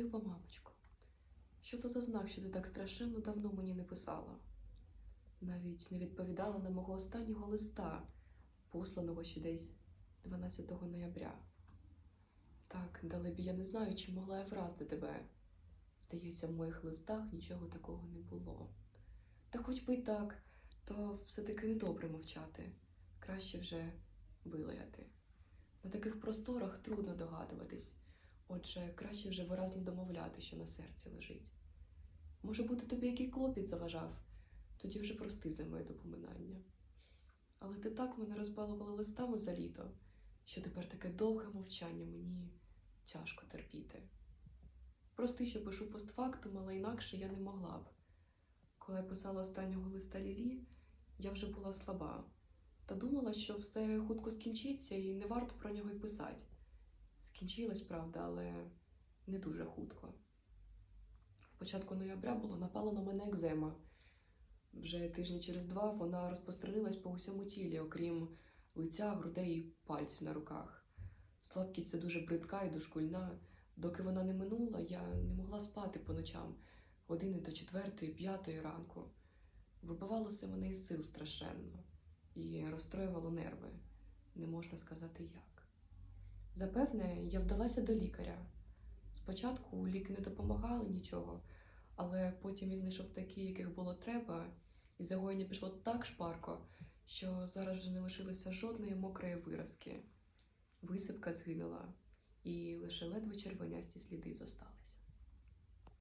Люба мамочко, що то за знак, що ти так страшенно давно мені не писала? Навіть не відповідала на мого останнього листа, посланого ще десь 12 ноября. Так, далебі, я не знаю, чи могла я вразити тебе. Здається, в моїх листах нічого такого не було. Та хоч би й так, то все-таки недобре мовчати. Краще вже вилаяти. На таких просторах трудно догадуватись, отже, краще вже виразно домовляти, що на серці лежить. Може бути, тобі який клопіт заважав, тоді вже прости за моє допоминання. Але ти так мене розбалувала листами за літо, що тепер таке довге мовчання мені тяжко терпіти. Прости, що пишу постфактум, але інакше я не могла б. Коли я писала останнього листа Лілі, я вже була слаба та думала, що все хутко скінчиться і не варто про нього й писати. Скінчилось, правда, але не дуже хутко. В початку ноября було напало на мене екзема. Вже тижні через два вона розпространилась по усьому тілі, окрім лиця, грудей і пальців на руках. Слабкість це дуже бридка і дошкульна. Доки вона не минула, я не могла спати по ночам, години до четвертої, п'ятої ранку. Вибивалося мене із сил страшенно і розстроювало нерви, не можна сказати як. Запевне, я вдалася до лікаря. Спочатку ліки не допомагали нічого, але потім він знайшов такі, яких було треба, і загоєння пішло так шпарко, що зараз вже не лишилося жодної мокрої виразки. Висипка згинула, і лише ледве червонясті сліди зосталися.